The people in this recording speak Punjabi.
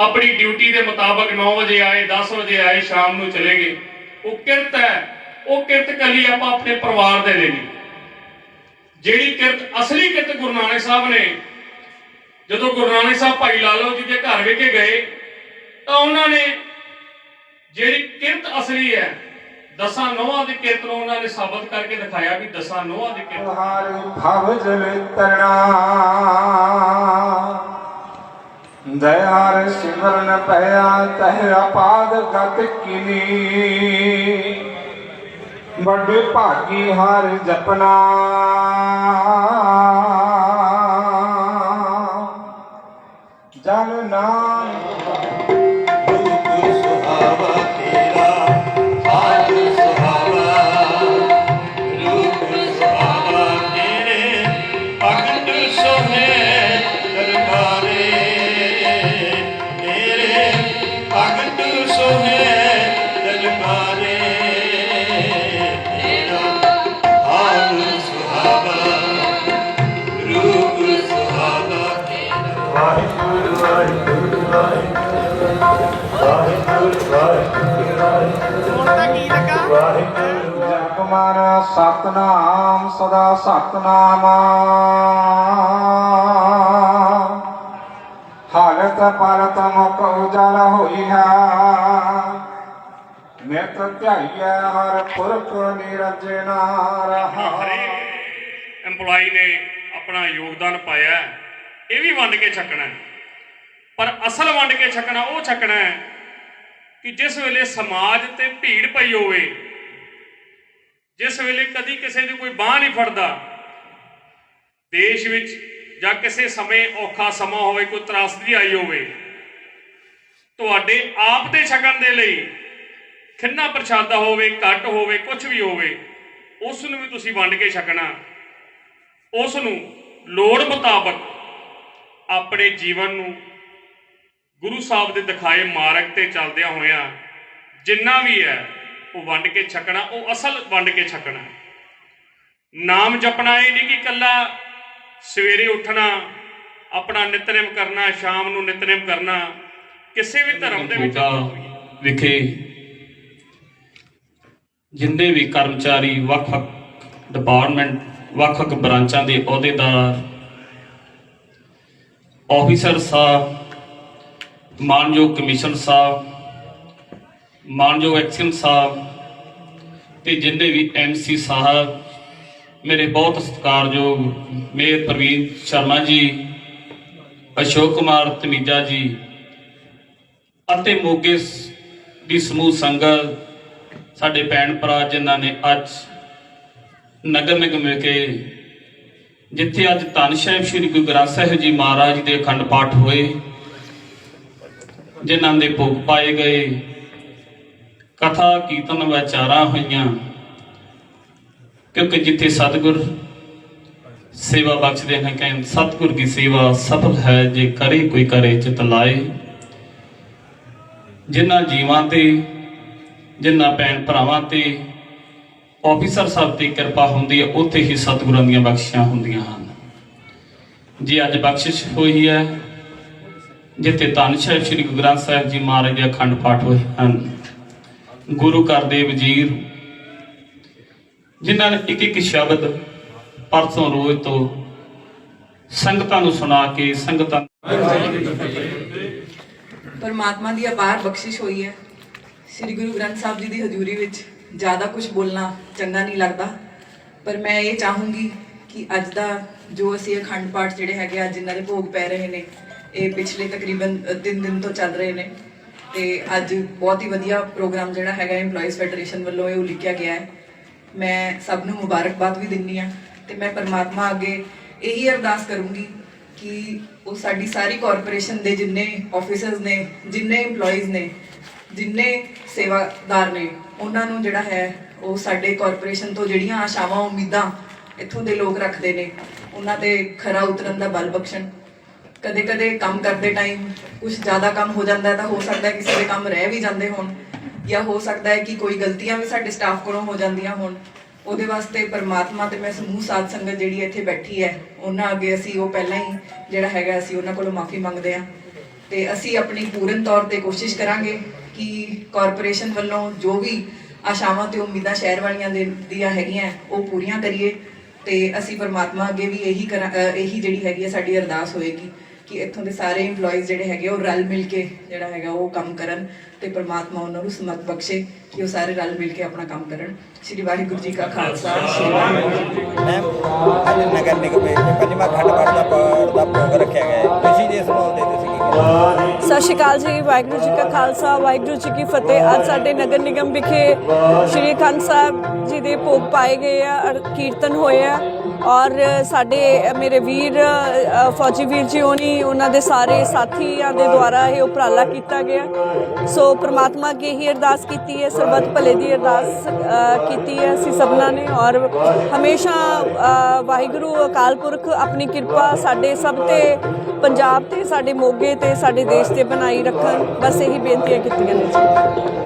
ਆਪਣੀ ਡਿਊਟੀ ਦੇ ਮੁਤਾਬਕ 9 ਵਜੇ ਆਏ 10 ਵਜੇ ਆਏ, ਸ਼ਾਮ ਨੂੰ ਚਲੇ ਗਏ। ਉਹ ਕਿਰਤ ਹੈ, ਉਹ ਕਿਰਤ ਕੱਲੀ ਆਪਾਂ ਆਪਣੇ ਪਰਿਵਾਰ ਦੇ ਲਈ ਜਿਹੜੀ ਕਿਰਤ, ਅਸਲੀ ਕਿਰਤ ਗੁਰੂ ਨਾਨਕ ਸਾਹਿਬ ਨੇ, ਜਦੋਂ ਗੁਰੂ ਨਾਨਕ ਸਾਹਿਬ ਭਾਈ ਲਾਲੋ ਜੀ ਦੇ ਘਰ ਵਿਖੇ ਗਏ, ਤਾਂ ਉਹਨਾਂ ਨੇ ਜਿਹੜੀ ਕਿਰਤ ਅਸਲੀ ਹੈ, ਦਸਾਂ ਨੋਹਾਂ ਦੀ ਕਿਰਤ ਨੂੰ ਉਹਨਾਂ ਨੇ ਸਾਬਤ ਕਰਕੇ ਦਿਖਾਇਆ ਵੀ ਦਸਾਂ ਨੋਹਾਂ ਦੀ ਕਿਰਤ। ਹਾਰ ਭਵ ਜਲ ਤਰਣਾ। ਦਇਆਰ ਸਿਮਰਨ ਭਇਆ ਤਹਿ ਅਪਾਦ ਗਤ ਕਿਨੀ। ਵੱਡੇ ਭਾਗੀ ਹਰ ਜਪਨਾ। ਜਨ ਨਾਮ ਵਾਹਿਗੁਰੂ ਵਾਹਿਗੁਰੂ ਵਾਹਿਗੁਰੂ ਵਾਹਿਗੁਰੂ ਵਾਹਿਗੁਰੂ ਜਪ ਸਤਨਾਮ ਸਦਾ ਸਤਨਾਮ ਹਾਲਤ ਪਲਤ ਮੁਖ ਉਜਲ ਹੋਈ ਹੈ। ਨਿਤ ਧਿਆਈਐ ਹਰ ਪੁਰਖ ਨਿਰੰਜਨਾ ਰਹਾ ਹਰੇਕ EMPLOYE ਨੇ ਆਪਣਾ ਯੋਗਦਾਨ ਪਾਇਆ ਇਹ ਵੀ ਵੰਡ ਕੇ ਛਕਣਾ ਹੈ। ਪਰ ਅਸਲ ਵੰਡ ਕੇ ਛਕਣਾ, ਉਹ ਛਕਣਾ ਹੈ ਕਿ ਜਿਸ ਵੇਲੇ ਸਮਾਜ ਤੇ ਭੀੜ ਪਈ ਹੋਵੇ, ਜਿਸ ਵੇਲੇ ਕਦੀ ਕਿਸੇ ਦੀ ਕੋਈ ਬਾਹ ਨਹੀਂ ਫੜਦਾ, ਦੇਸ਼ ਵਿੱਚ ਜਾਂ ਕਿਸੇ ਸਮੇਂ ਔਖਾ ਸਮਾਂ ਹੋਵੇ, ਕੋਈ ਤਰਾਸਦੀ ਆਈ ਹੋਵੇ, ਤੁਹਾਡੇ ਆਪ ਦੇ ਛਕਣ ਦੇ ਲਈ ਖਿੰਨਾ ਪ੍ਰਸ਼ਾਦਾ ਹੋਵੇ, ਘੱਟ ਹੋਵੇ ਕੁਝ ਵੀ ਹੋਵੇ, ਉਸ ਨੂੰ ਵੀ ਤੁਸੀਂ ਵੰਡ ਕੇ ਛਕਣਾ ਉਸ ਨੂੰ ਲੋੜ ਮੁਤਾਬਕ ਆਪਣੇ ਜੀਵਨ ਨੂੰ ਗੁਰੂ ਸਾਹਿਬ ਦੇ ਦਿਖਾਏ ਮਾਰਗ ਤੇ ਚੱਲਦਿਆਂ ਹੋਇਆਂ ਜਿੰਨਾ ਵੀ ਹੈ ਉਹ ਵੰਡ ਕੇ ਛਕਣਾ ਉਹ ਅਸਲ ਵੰਡ ਕੇ ਛਕਣਾ ਨਾਮ ਜਪਣਾ ਇਹ ਨਹੀਂ ਕਿ ਕੱਲਾ ਸਵੇਰੇ ਉੱਠਣਾ ਆਪਣਾ ਨਿਤਨੇਮ ਕਰਨਾ ਸ਼ਾਮ ਨੂੰ ਨਿਤਨੇਮ ਕਰਨਾ ਕਿਸੇ ਵੀ ਧਰਮ ਦੇ ਵਿੱਚ ਵਿਖੇ ਜਿੰਨੇ ਵੀ ਕਰਮਚਾਰੀ ਵੱਖ-ਵੱਖ ਡਿਪਾਰਟਮੈਂਟ ਵੱਖ-ਵੱਖ ਬ੍ਰਾਂਚਾਂ ਦੇ ਅਹੁਦੇਦਾਰ ਆਫੀਸਰ ਸਾਹਿਬ, ਮਾਨਯੋਗ ਕਮਿਸ਼ਨ ਸਾਹਿਬ, ਮਾਨਯੋਗ ਐਕਸ਼ਨ ਸਾਹਿਬ ਤੇ ਜਿੰਨੇ ਵੀ ਐਮਸੀ ਸਾਹਿਬ, ਮੇਰੇ ਬਹੁਤ ਸਤਿਕਾਰਯੋਗ ਮੇਅਰ ਪ੍ਰਵੀਨ ਸ਼ਰਮਾ ਜੀ, ਅਸ਼ੋਕ ਕੁਮਾਰ ਤਮੀਜਾ ਜੀ ਅਤੇ ਮੋਗੇ ਦੀ ਸਮੂਹ ਸੰਗਤ, ਸਾਡੇ ਭੈਣ ਭਰਾ ਜਿਨ੍ਹਾਂ ਨੇ ਅੱਜ ਨਗਰ ਨਿਗਮ ਵਿਖੇ ਜਿੱਥੇ ਅੱਜ ਧੰਨ ਸਾਹਿਬ ਸ੍ਰੀ ਗੁਰੂ ਗ੍ਰੰਥ ਸਾਹਿਬ ਜੀ ਮਹਾਰਾਜ ਦੇ ਅਖੰਡ ਪਾਠ ਹੋਏ, ਜਿਨ੍ਹਾਂ ਦੇ ਭੋਗ ਪਾਏ ਗਏ, ਕਥਾ, ਕੀਰਤਨ, ਵਿਚਾਰਾਂ ਹੋਈਆਂ, ਕਿਉਂਕਿ ਜਿੱਥੇ ਸਤਿਗੁਰ ਸੇਵਾ ਬਖਸ਼ਦੇ ਹਨ, ਕਹਿੰਦੇ ਸਤਿਗੁਰ ਦੀ ਸੇਵਾ ਸਫਲ ਹੈ, ਜੇ ਕਰੇ ਕੋਈ ਕਰੇ ਚਿਤ ਲਾਏ। ਜਿਨ੍ਹਾਂ ਜੀਵਾਂ ਤੇ, ਜਿਨ੍ਹਾਂ ਭੈਣ ਭਰਾਵਾਂ ਤੇ ਆਫੀਸਰ ਸਾਹਿਬ ਤੇ ਕਿਰਪਾ ਹੁੰਦੀ ਹੈ, ਉੱਥੇ ਹੀ ਸਤਿਗੁਰਾਂ ਦੀਆਂ ਬਖਸ਼ਿਸ਼ਾਂ ਹੁੰਦੀਆਂ ਹਨ। ਜੀ ਅੱਜ ਬਖਸ਼ਿਸ਼ ਹੋਈ ਹੈ, ਜਿੱਥੇ ਧੰਨ ਸਾਹਿਬ ਸ੍ਰੀ ਗੁਰੂ ਗ੍ਰੰਥ ਸਾਹਿਬ ਜੀ ਮਹਾਰਾਜ ਦੇ ਅਖੰਡ ਪਾਠ ਹੋਏ ਹਨ, ਗੁਰੂ ਘਰ ਦੇ ਵਜ਼ੀਰ, ਜਿਨ੍ਹਾਂ ਨੇ ਇੱਕ ਇੱਕ ਸ਼ਬਦ ਪਰਸੋਂ ਰੋਜ਼ ਤੋਂ ਸੰਗਤਾਂ ਨੂੰ ਸੁਣਾ ਕੇ ਸੰਗਤਾਂ ਪਰਮਾਤਮਾ ਦੀ ਅਪਾਰ ਬਖਸ਼ਿਸ਼ ਹੋਈ ਹੈ, ਸ੍ਰੀ ਗੁਰੂ ਗ੍ਰੰਥ ਸਾਹਿਬ ਜੀ ਦੀ ਹਜ਼ੂਰੀ ਵਿੱਚ। ਜ਼ਿਆਦਾ ਕੁਝ ਬੋਲਣਾ ਚੰਗਾ ਨਹੀਂ ਲੱਗਦਾ। ਪਰ ਮੈਂ ਇਹ ਚਾਹੂੰਗੀ ਕਿ ਅੱਜ ਦਾ ਜੋ ਅਸੀਂ ਅਖੰਡ ਪਾਠ ਜਿਹੜੇ ਹੈਗੇ ਆ ਜਿਨ੍ਹਾਂ ਦੇ ਭੋਗ ਪੈ ਰਹੇ ਨੇ, ਇਹ ਪਿਛਲੇ ਤਕਰੀਬਨ 3 ਦਿਨ ਤੋਂ ਚੱਲ ਰਹੇ ਨੇ। ਤੇ ਅੱਜ ਬਹੁਤ ਹੀ ਵਧੀਆ ਪ੍ਰੋਗਰਾਮ ਜਿਹੜਾ ਹੈਗਾ EMPLOYEES ਫੈਡਰੇਸ਼ਨ ਵੱਲੋਂ ਇਹ ਉਲੀਕਿਆ ਗਿਆ ਹੈ। ਮੈਂ ਸਭ ਨੂੰ ਮੁਬਾਰਕਬਾਦ ਵੀ ਦਿੰਨੀ ਆ ਤੇ ਮੈਂ ਪਰਮਾਤਮਾ ਅੱਗੇ ਇਹੀ ਅਰਦਾਸ ਕਰੂੰਗੀ ਕਿ ਉਹ ਸਾਡੀ ਸਾਰੀ ਕਾਰਪੋਰੇਸ਼ਨ ਦੇ ਜਿੰਨੇ ਆਫੀਸਰਸ ਨੇ, ਜਿੰਨੇ EMPLOYEES ਨੇ ਜਿੰਨੇ ਸੇਵਾਦਾਰ ਨੇ, ਉਹਨਾਂ ਨੂੰ ਜਿਹੜਾ ਹੈ, ਉਹ ਸਾਡੇ ਕਾਰਪੋਰੇਸ਼ਨ ਤੋਂ ਜਿਹੜੀਆਂ ਆਸ਼ਾਵਾਂ, ਉਮੀਦਾਂ ਇੱਥੋਂ ਦੇ ਲੋਕ ਰੱਖਦੇ ਨੇ, ਉਹਨਾਂ ਤੇ ਖਰਾ ਉਤਰਨ ਦਾ ਬਲ ਬਖਸ਼ਣ। ਕਦੇ ਕਦੇ ਕੰਮ ਕਰਦੇ ਟਾਈਮ ਕੁਝ ਜ਼ਿਆਦਾ ਕੰਮ ਹੋ ਜਾਂਦਾ ਤਾਂ ਹੋ ਸਕਦਾ ਕਿਸੇ ਦੇ ਕੰਮ ਰਹਿ ਵੀ ਜਾਂਦੇ ਹੋਣ, ਜਾਂ ਹੋ ਸਕਦਾ ਹੈ ਕਿ ਕੋਈ ਗਲਤੀਆਂ ਵੀ ਸਾਡੇ ਸਟਾਫ ਕੋਲੋਂ ਹੋ ਜਾਂਦੀਆਂ ਹੋਣ। ਉਹਦੇ ਵਾਸਤੇ ਪਰਮਾਤਮਾ ਤੇ ਮੈਂ ਸਮੂਹ ਸਾਧ ਸੰਗਤ ਜਿਹੜੀ ਇੱਥੇ ਬੈਠੀ ਹੈ, ਉਹਨਾਂ ਅੱਗੇ ਅਸੀਂ ਉਹ ਪਹਿਲਾਂ ਹੀ ਜਿਹੜਾ ਹੈਗਾ ਅਸੀਂ ਉਹਨਾਂ ਕੋਲੋਂ ਮਾਫੀ ਮੰਗਦੇ ਹਾਂ। ਤੇ ਅਸੀਂ ਆਪਣੀ ਪੂਰਨ ਤੌਰ ਤੇ ਕੋਸ਼ਿਸ਼ ਕਰਾਂਗੇ ਕਿ ਕਾਰਪੋਰੇਸ਼ਨ ਵੱਲੋਂ ਜੋ ਵੀ ਆਸ਼ਾਵਾਂ ਤੇ ਉਮੀਦਾਂ ਸ਼ਹਿਰ ਵਾਲੀਆਂ ਦੇ ਦੀਆਂ ਹੈਗੀਆਂ ਉਹ ਪੂਰੀਆਂ ਕਰੀਏ ਤੇ ਅਸੀਂ ਪਰਮਾਤਮਾ ਅੱਗੇ ਵੀ ਇਹੀ ਕਰਾਂ ਇਹੀ ਜਿਹੜੀ ਹੈਗੀ ਹੈ ਸਾਡੀ ਅਰਦਾਸ ਹੋਏਗੀ ਕਿ ਇੱਥੋਂ ਦੇ ਸਾਰੇ EMPLOYEES ਜਿਹੜੇ ਹੈਗੇ ਉਹ ਰਲ ਮਿਲ ਕੇ ਜਿਹੜਾ ਹੈਗਾ ਉਹ ਕੰਮ ਕਰਨ ਤੇ ਪਰਮਾਤਮਾ ਉਹਨਾਂ ਨੂੰ ਸਮਤ ਬਖਸ਼ੇ ਕਿ ਉਹ ਸਾਰੇ ਰਲ ਮਿਲ ਕੇ ਆਪਣਾ ਕੰਮ ਕਰਨ। ਸ਼੍ਰੀ ਵਾਹਿਗੁਰੂ ਜੀ ਕਾ ਖਾਲਸਾ। ਸ਼੍ਰੀ ਵਾਹਿਗੁਰੂ ਜੀ ਕੀ ਫਤਿਹ ਮੈਮ ਅੱਜ ਨਗਰ ਨਿਗਮ ਵਿੱਚ ਪੰਜਵਾਂ ਖੰਡ ਪਾਠ ਦਾ ਪਾਠ ਦਾ ਭੋਗ ਰੱਖਿਆ ਗਿਆ ਹੈ। ਤੁਸੀਂ ਜੀ ਇਸ ਤੁਸੀਂ ਕੀ ਸਤਿ ਸ਼੍ਰੀ ਅਕਾਲ ਜੀ, ਵਾਹਿਗੁਰੂ ਜੀ ਕਾ ਖਾਲਸਾ, ਵਾਹਿਗੁਰੂ ਜੀ ਕੀ ਫਤਿਹ। ਅੱਜ ਸਾਡੇ ਨਗਰ ਨਿਗਮ ਵਿਖੇ ਸ਼੍ਰੀ ਅਖੰਡ ਸਾਹਿਬ ਜੀ ਦੇ ਭੋਗ ਪਾਏ ਗਏ ਆ ਕੀਰਤਨ ਹੋਏ ਆ। ਔਰ ਸਾਡੇ ਮੇਰੇ ਵੀਰ ਫੌਜੀ ਵੀਰ ਜੀ ਹੋਣੀ ਉਹਨਾਂ ਦੇ ਸਾਰੇ ਸਾਥੀਆਂ ਦੇ ਦੁਆਰਾ ਇਹ ਉਪਰਾਲਾ ਕੀਤਾ ਗਿਆ। ਸੋ ਪ੍ਰਮਾਤਮਾ ਅੱਗੇ ਹੀ ਅਰਦਾਸ ਕੀਤੀ ਹੈ, ਸਰਬੱਤ ਭਲੇ ਦੀ ਅਰਦਾਸ ਕੀਤੀ ਹੈ ਅਸੀਂ ਸਭਨਾਂ ਨੇ। ਔਰ ਹਮੇਸ਼ਾ ਵਾਹਿਗੁਰੂ ਅਕਾਲ ਪੁਰਖ ਆਪਣੀ ਕਿਰਪਾ ਸਾਡੇ ਸਭ ਤੇ, ਪੰਜਾਬ ਤੇ, ਸਾਡੇ ਮੋਗੇ ਤੇ, ਸਾਡੇ ਦੇਸ਼ ਤੇ ਬਣਾਈ ਰੱਖਣ। ਬਸ ਇਹੀ ਬੇਨਤੀਆਂ ਕੀਤੀਆਂ ਨੇ ਜੀ।